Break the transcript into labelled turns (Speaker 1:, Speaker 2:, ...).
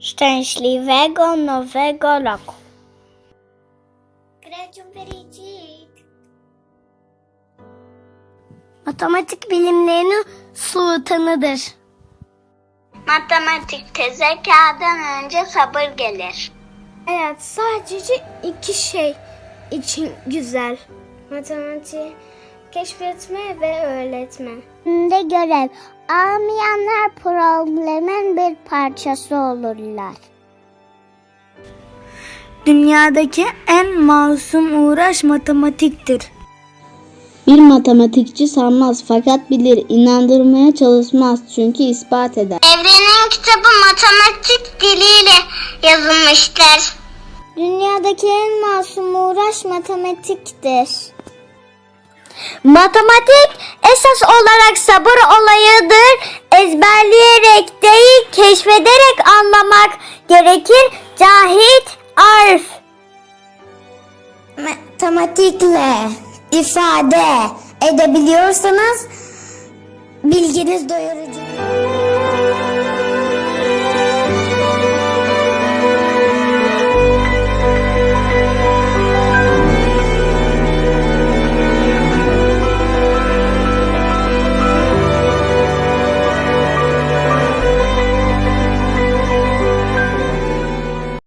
Speaker 1: szczęśliwego nowego roku. Grecium Vericik. Matematik bilimlerinin sultanıdır. Matematikte zekadan önce sabır gelir. Hayat sadece iki şey için güzel. Matematiği keşfetme ve öğretme.
Speaker 2: de görev. Almayanlar problemin bir parçası olurlar.
Speaker 1: Dünyadaki en masum uğraş matematiktir.
Speaker 3: Bir matematikçi sanmaz fakat bilir, inandırmaya çalışmaz çünkü ispat eder.
Speaker 1: Evrenin kitabı matematik diliyle yazılmıştır. Dünyadaki en masum uğraş matematiktir. Matematik esas olarak sabır olayıdır. Ezberleyerek değil, keşfederek anlamak gerekir. Cahit Arf. Matematikle ifade edebiliyorsanız bilginiz doyurucu.